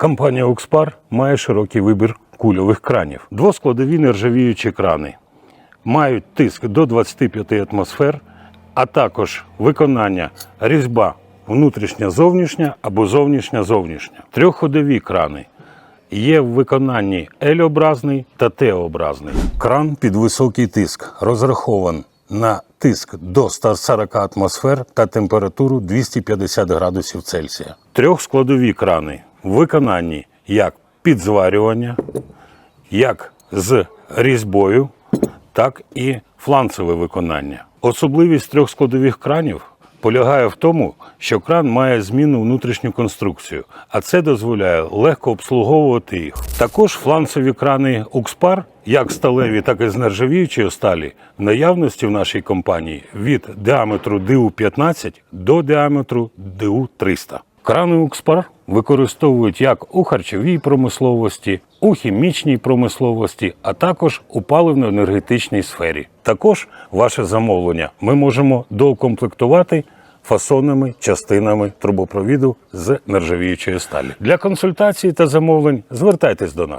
Компанія Укспар має широкий вибір кульових кранів. Двоскладові нержавіючі крани мають тиск до 25 атмосфер, а також виконання різьба внутрішня-зовнішня або зовнішня-зовнішня. Трьохходові крани є в виконанні L-образний та Т-образний. Кран під високий тиск розрахований на тиск до 140 атмосфер та температуру 250 градусів Цельсія. Трьохскладові крани виконанні як підзварювання, як з різьбою, так і фланцеве виконання. Особливість трьох складових кранів полягає в тому, що кран має змінну внутрішню конструкцію, а це дозволяє легко обслуговувати їх. Також фланцеві крани Укспар, як сталеві, так і з нержавіючої сталі, в наявності в нашій компанії від діаметру ДУ 15 до діаметру ДУ 300. Кранеукспар використовують як у харчовій промисловості, у хімічній промисловості, а також у паливно-енергетичній сфері. Також ваше замовлення ми можемо доукомплектувати фасонними частинами трубопровіду з нержавіючої сталі. Для консультації та замовлень звертайтесь до нас.